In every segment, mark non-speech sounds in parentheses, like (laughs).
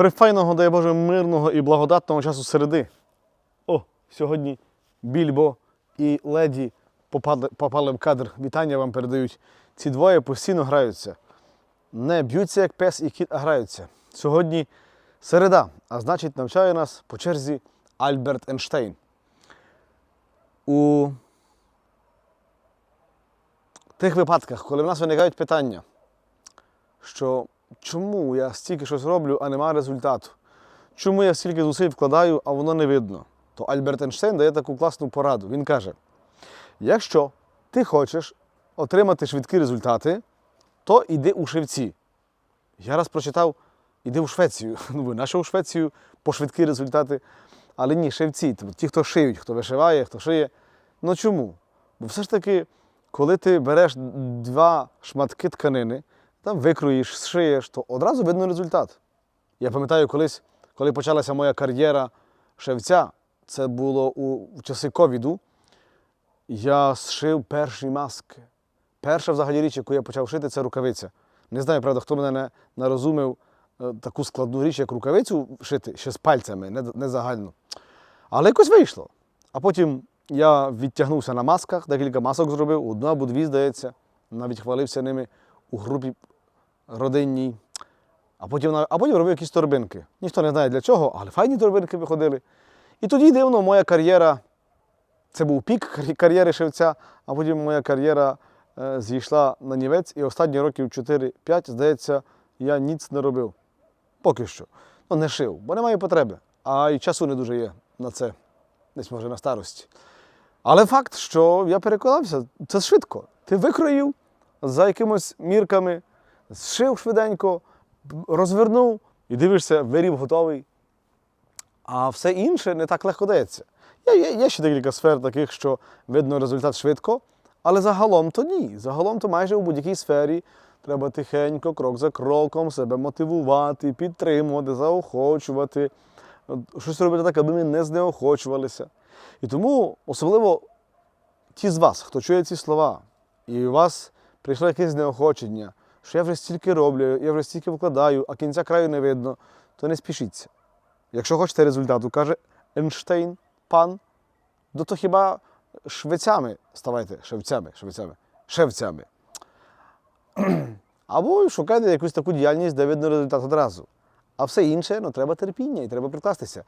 Прифайного, дай Боже, мирного і благодатного часу середи. О, сьогодні Більбо і Леді попали, попали в кадр. Вітання вам передають. Ці двоє постійно граються. Не б'ються як пес і кіт, а граються. Сьогодні середа, а значить, навчає нас по черзі Альберт Ейнштейн. У тих випадках, коли в нас виникають питання, що чому я стільки щось роблю, а нема результату? Чому я стільки зусиль вкладаю, а воно не видно? То Альберт Ейнштейн дає таку класну пораду. Він каже: якщо ти хочеш отримати швидкі результати, то йди у шевці. Я раз прочитав, іди у Швецію. (laughs) Ну, нащо у Швецію по швидкі результати. Але ні, шевці, тобто ті, хто шиють, хто вишиває, хто шиє. Ну чому? Бо все ж таки, коли ти береш два шматки тканини, там викроїш, зшиєш, то одразу видно результат. Я пам'ятаю колись, коли почалася моя кар'єра шевця, це було у в часи ковіду, я зшив перші маски. Перша взагалі річ, яку я почав шити, це рукавиця. Не знаю, правда, хто мене не нарозумив е, таку складну річ, як рукавицю шити ще з пальцями, не, не загально. Але якось вийшло. А потім я відтягнувся на масках, декілька масок зробив, одну або дві, здається, навіть хвалився ними у групі родинній. А потім, а потім робив якісь торбинки. Ніхто не знає для чого, але файні торбинки виходили. І тоді дивно, моя кар'єра, це був пік кар'єри шевця, а потім моя кар'єра е, зійшла на нівець, і останні років 4-5, здається, я ніц не робив. Поки що. Ну, не шив, бо немає потреби. А й часу не дуже є на це, десь може на старості. Але факт, що я переконався, це швидко. Ти викроїв за якимось мірками, зшив швиденько, розвернув і дивишся, виріб готовий. А все інше не так легко дається. Є, є, є ще декілька сфер таких, що видно результат швидко, але загалом то ні. Загалом то майже у будь-якій сфері треба тихенько, крок за кроком, себе мотивувати, підтримувати, заохочувати, щось робити так, аби ми не знеохочувалися. І тому особливо ті з вас, хто чує ці слова, і у вас прийшло якесь знеохочення, що я вже стільки роблю, я вже стільки вкладаю, а кінця краю не видно, то не спішіться. Якщо хочете результату, каже Ейнштейн, пан, ну то хіба швецями ставайте, шевцями, швецями, шевцями. (clears throat) Або шукайте якусь таку діяльність, де видно результат одразу. А все інше, ну треба терпіння і треба прикластися.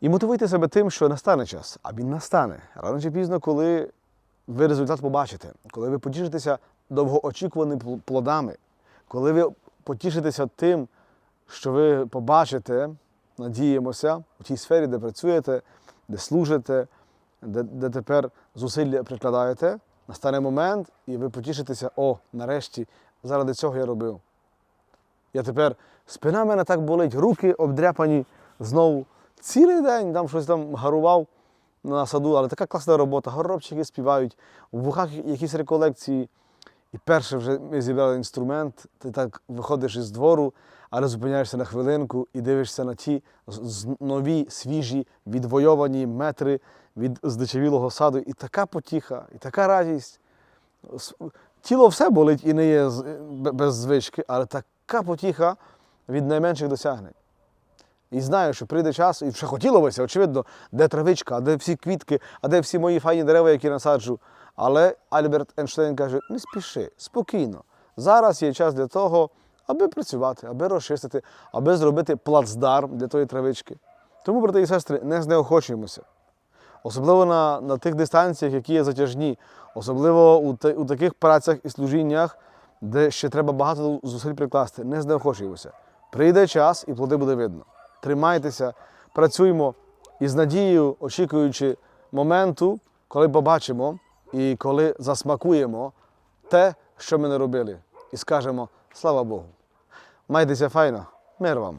І мотивуйте себе тим, що настане час, а він настане. Рано чи пізно, коли ви результат побачите, коли ви потішитеся довгоочікуваними плодами, коли ви потішитеся тим, що ви побачите, надіємося, у тій сфері, де працюєте, де служите, де, де тепер зусилля прикладаєте, настане момент, і ви потішитеся, о, нарешті, заради цього я робив. Я тепер спина в мене так болить, руки обдряпані знову. Цілий день там щось там гарував на саду, але така класна робота. Горобчики співають, в вухах якісь реколекції. І перше вже ми зібрали інструмент, ти так виходиш із двору, але зупиняєшся на хвилинку і дивишся на ті нові, свіжі, відвойовані метри від здичавілого саду. І така потіха, і така радість. Тіло все болить і не є без звички, але така потіха від найменших досягнень. І знаю, що прийде час, і вже хотілося, очевидно, де травичка, а де всі квітки, а де всі мої файні дерева, які насаджу. Але Альберт Ейнштейн каже: не спіши, спокійно. Зараз є час для того, аби працювати, аби розчистити, аби зробити плацдарм для тої травички. Тому, брати і сестри, не знеохочуємося. Особливо на, на тих дистанціях, які є затяжні, особливо у, та- у таких працях і служіннях, де ще треба багато зусиль прикласти. Не знеохочуємося. Прийде час і плоди буде видно. Тримайтеся, працюємо і з надією, очікуючи моменту, коли побачимо і коли засмакуємо те, що ми не робили, і скажемо слава Богу. Майтеся файно, мир вам!